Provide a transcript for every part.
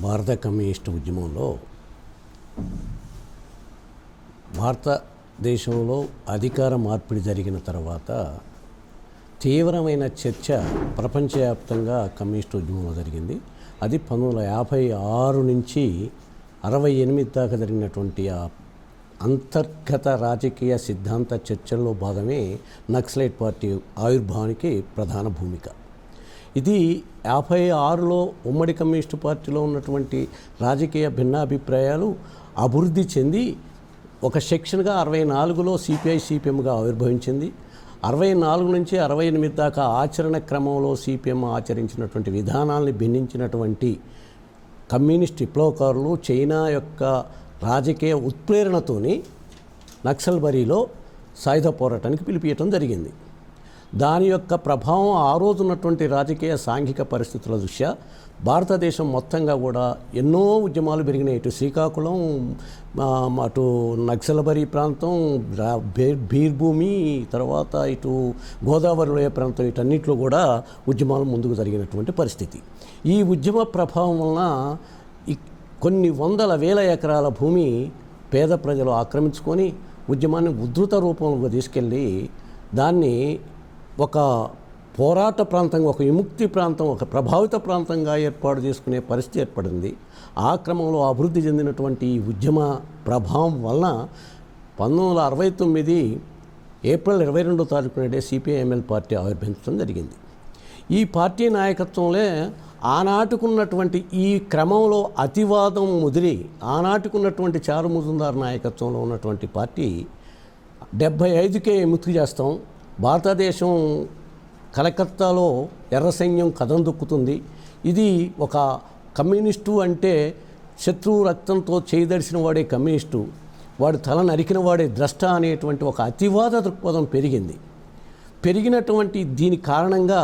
భారత కమ్యూనిస్ట్ ఉద్యమంలో భారతదేశంలో అధికార మార్పిడి జరిగిన తర్వాత తీవ్రమైన చర్చ ప్రపంచవ్యాప్తంగా కమ్యూనిస్ట్ ఉద్యమంలో జరిగింది. అది పంతొమ్మిది వందల యాభై ఆరు నుంచి అరవై ఎనిమిది దాకా జరిగినటువంటి ఆ అంతర్గత రాజకీయ సిద్ధాంత చర్చల్లో భాగమే నక్సలైట్ పార్టీ ఆవిర్భావానికి ప్రధాన భూమిక. ఇది యాభై ఆరులో ఉమ్మడి కమ్యూనిస్టు పార్టీలో ఉన్నటువంటి రాజకీయ భిన్నాభిప్రాయాలు అభివృద్ధి చెంది ఒక సెక్షన్గా అరవై నాలుగులో సిపిఐ సిపిఎంగా ఆవిర్భవించింది. అరవై నాలుగు నుంచి అరవై ఎనిమిది దాకా ఆచరణ క్రమంలో సిపిఎం ఆచరించినటువంటి విధానాల్ని భిన్నించినటువంటి కమ్యూనిస్ట్ విప్లవకారులు చైనా యొక్క రాజకీయ ఉత్ప్రేరణతోని నక్సల్బరీలో సాయుధ పోరాటానికి పిలిపియటం జరిగింది. దాని యొక్క ప్రభావం ఆ రోజున్నటువంటి రాజకీయ సాంఘిక పరిస్థితుల దృష్ట్యా భారతదేశం మొత్తంగా కూడా ఎన్నో ఉద్యమాలు పెరిగినాయి. ఇటు శ్రీకాకుళం అటు నక్సలబరి ప్రాంతం బీర్భూమి తర్వాత ఇటు గోదావరిలోయ ప్రాంతం ఇటన్నిట్లో కూడా ఉద్యమాలు ముందుకు జరిగినటువంటి పరిస్థితి. ఈ ఉద్యమ ప్రభావం వలన కొన్ని వందల వేల ఎకరాల భూమి పేద ప్రజలు ఆక్రమించుకొని ఉద్యమాన్ని ఉధృత రూపంలో తీసుకెళ్ళి దాన్ని ఒక పోరాట ప్రాంతంగా ఒక విముక్తి ప్రాంతం ఒక ప్రభావిత ప్రాంతంగా ఏర్పాటు చేసుకునే పరిస్థితి ఏర్పడింది. ఆ క్రమంలో అభివృద్ధి చెందినటువంటి ఈ ఉద్యమ ప్రభావం వలన పంతొమ్మిది వందల అరవై తొమ్మిది ఏప్రిల్ ఇరవై రెండో తారీఖు నాడే సిపిఐఎంఎల్ పార్టీ ఆవిర్భవించడం జరిగింది. ఈ పార్టీ నాయకత్వంలో ఆనాటికున్నటువంటి ఈ క్రమంలో అతివాదం ముదిరి ఆనాటికున్నటువంటి చారు ముజుందార్ నాయకత్వంలో ఉన్నటువంటి పార్టీ డెబ్భై ఐదుకే ముక్తి చేస్తాం. భారతదేశం కలకత్తాలో ఎర్ర సైన్యం కథం దొక్కుతుంది ఇది ఒక కమ్యూనిస్టు అంటే శత్రువు రక్తంతో చేయదడిసిన వాడే కమ్యూనిస్టు. వాడు తల నరికిన వాడే ద్రష్ట అనేటువంటి ఒక అతివాద దృక్పథం పెరిగింది. పెరిగినటువంటి దీని కారణంగా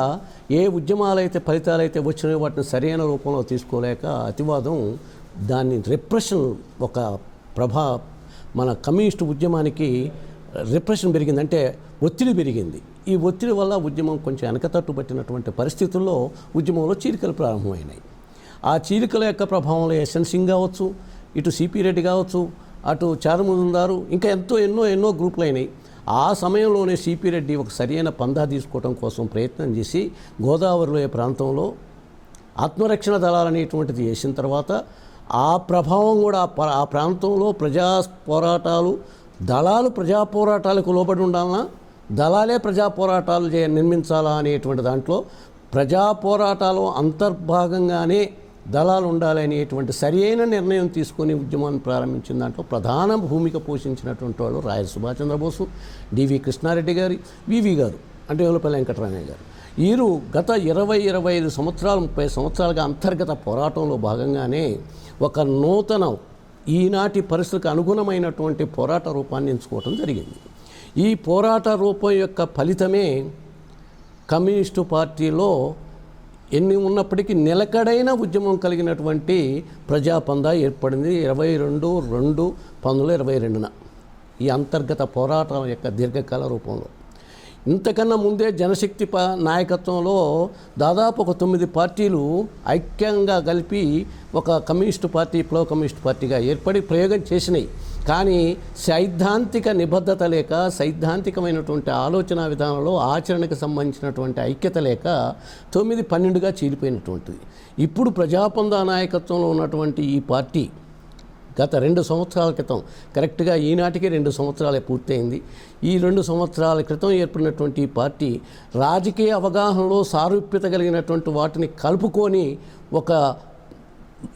ఏ ఉద్యమాలైతే ఫలితాలైతే వచ్చినాయో వాటిని సరైన రూపంలో తీసుకోలేక అతివాదం దాన్ని రిప్రెషన్ ఒక ప్రభా మన కమ్యూనిస్టు ఉద్యమానికి రిప్రెషన్ పెరిగింది అంటే ఒత్తిడి పెరిగింది. ఈ ఒత్తిడి వల్ల ఉద్యమం కొంచెం వెనకతట్టు పట్టినటువంటి పరిస్థితుల్లో ఉద్యమంలో చీలికలు ప్రారంభమైనాయి. ఆ చీలికల యొక్క ప్రభావంలో ఎస్ఎన్ సింగ్ కావచ్చు ఇటు సిపి రెడ్డి కావచ్చు అటు చారుముందారు ఇంకా ఎంతో ఎన్నో ఎన్నో గ్రూపులు అయినాయి. ఆ సమయంలోనే సిపి రెడ్డి ఒక సరైన పందా తీసుకోవడం కోసం ప్రయత్నం చేసి గోదావరిలో ప్రాంతంలో ఆత్మరక్షణ దళాలు అనేటువంటిది చేసిన తర్వాత ఆ ప్రభావం కూడా ఆ ప్రాంతంలో ప్రజా పోరాటాలు దళాలు ప్రజా పోరాటాలకు లోబడి ఉండాలన్నా దళాలే ప్రజా పోరాటాలు చే నిర్మించాలా అనేటువంటి దాంట్లో ప్రజా పోరాటాలు అంతర్భాగంగానే దళాలు ఉండాలి అనేటువంటి సరి అయిన నిర్ణయం తీసుకొని ఉద్యమాన్ని ప్రారంభించిన దాంట్లో ప్రధాన భూమిక పోషించినటువంటి వాళ్ళు రాయల సుభాష్ చంద్రబోసు డివి కృష్ణారెడ్డి గారి వివి గారు అంటే వేలుపల్లి వెంకటరామయ్య గారు. వీరు గత ఇరవై ఇరవై ఐదు సంవత్సరాలు ముప్పై సంవత్సరాలుగా అంతర్గత పోరాటంలో భాగంగానే ఒక నూతన ఈనాటి పరిస్థితికి అనుగుణమైనటువంటి పోరాట రూపాన్ని ఎంచుకోవటం జరిగింది. ఈ పోరాట రూపం యొక్క ఫలితమే కమ్యూనిస్టు పార్టీలో ఎన్ని ఉన్నప్పటికీ నిలకడైన ఉద్యమం కలిగినటువంటి ప్రజాపందా ఏర్పడింది ఇరవై రెండు రెండు పంతొమ్మిది ఇరవై రెండున. ఈ అంతర్గత పోరాటం యొక్క దీర్ఘకాల రూపంలో. ఇంతకన్నా ముందే జనశక్తి ప నాయకత్వంలో దాదాపు ఒక తొమ్మిది పార్టీలు ఐక్యంగా కలిపి ఒక కమ్యూనిస్టు పార్టీ ప్లో కమ్యూనిస్ట్ పార్టీగా ఏర్పడి ప్రయోగం చేసినాయి. కానీ సైద్ధాంతిక నిబద్ధత లేక సైద్ధాంతికమైనటువంటి ఆలోచన విధానంలో ఆచరణకు సంబంధించినటువంటి ఐక్యత లేక తొమ్మిది పన్నెండుగా చీలిపోయినటువంటిది. ఇప్పుడు ప్రజాపంద నాయకత్వంలో ఉన్నటువంటి ఈ పార్టీ గత రెండు సంవత్సరాల క్రితం కరెక్ట్గా ఈనాటికి రెండు సంవత్సరాలే పూర్తయింది. ఈ రెండు సంవత్సరాల క్రితం ఏర్పడినటువంటి పార్టీ రాజకీయ అవగాహనలో సారూప్యత కలిగినటువంటి వాటిని కలుపుకొని ఒక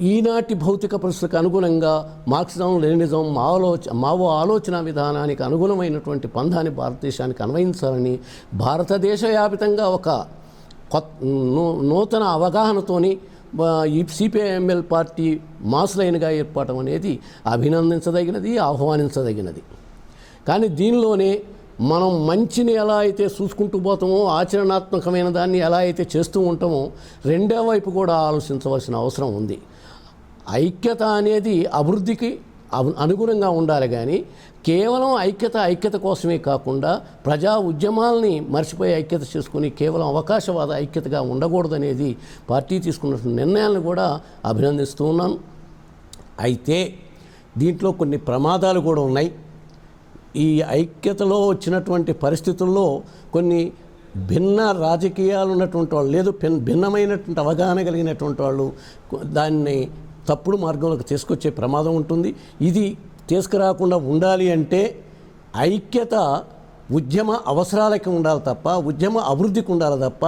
ఈనాటి భౌతిక పరిస్థితికి అనుగుణంగా మార్క్సిజం లెనిజం మావోలోచ మావో ఆలోచన విధానానికి అనుగుణమైనటువంటి పంధాన్ని భారతదేశానికి అన్వయించాలని భారతదేశ వ్యాపితంగా ఒక కొత్త నూ- నూతన అవగాహనతోని సిపిఐఎంఎల్ పార్టీ మాస్ లైన్గా ఏర్పడటం అనేది అభినందించదగినది ఆహ్వానించదగినది. కానీ దీనిలోనే మనం మంచిని ఎలా అయితే చూసుకుంటూ పోతామో ఆచరణాత్మకమైన దాన్ని ఎలా అయితే చేస్తూ ఉంటామో రెండో వైపు కూడా ఆలోచించవలసిన అవసరం ఉంది. ఐక్యత అనేది అభివృద్ధికి అనుగుణంగా ఉండాలి కానీ కేవలం ఐక్యత ఐక్యత కోసమే కాకుండా ప్రజా ఉద్యమాల్ని మర్చిపోయి ఐక్యత చేసుకుని కేవలం అవకాశవాద ఐక్యతగా ఉండకూడదనేది పార్టీ తీసుకున్న నిర్ణయాలను కూడా అభినందిస్తూ ఉన్నాను. అయితే దీంట్లో కొన్ని ప్రమాదాలు కూడా ఉన్నాయి. ఈ ఐక్యతలో వచ్చినటువంటి పరిస్థితుల్లో కొన్ని భిన్న రాజకీయాలు ఉన్నటువంటి వాళ్ళు లేదు భిన్నమైనటువంటి అవగాహన కలిగినటువంటి వాళ్ళు దాన్ని తప్పుడు మార్గంలోకి తీసుకొచ్చే ప్రమాదం ఉంటుంది. ఇది తీసుకురాకుండా ఉండాలి అంటే ఐక్యత ఉద్యమ అవసరాలకి ఉండాలి తప్ప ఉద్యమ అభివృద్ధికి ఉండాలి తప్ప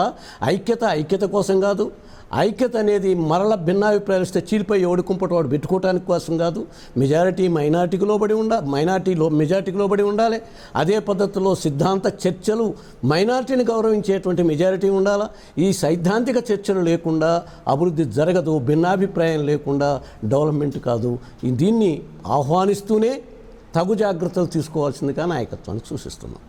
ఐక్యత ఐక్యత కోసం కాదు. ఐక్యత అనేది మరల భిన్నాభిప్రాయాలు వస్తే చీలిపోయి ఎవడు వాడు పెట్టుకోవటానికి కోసం కాదు. మెజారిటీ మైనార్టీకి లోబడి ఉండ మైనార్టీలో మెజారిటీకి లోబడి ఉండాలి. అదే పద్ధతిలో సిద్ధాంత చర్చలు మైనార్టీని గౌరవించేటువంటి మెజారిటీ ఉండాలా? ఈ సైద్ధాంతిక చర్చలు లేకుండా అభివృద్ధి జరగదు భిన్నాభిప్రాయం లేకుండా డెవలప్మెంట్ కాదు. దీన్ని ఆహ్వానిస్తూనే తగు జాగ్రత్తలు తీసుకోవాల్సిందిగా నాయకత్వాన్ని సూచిస్తున్నాం.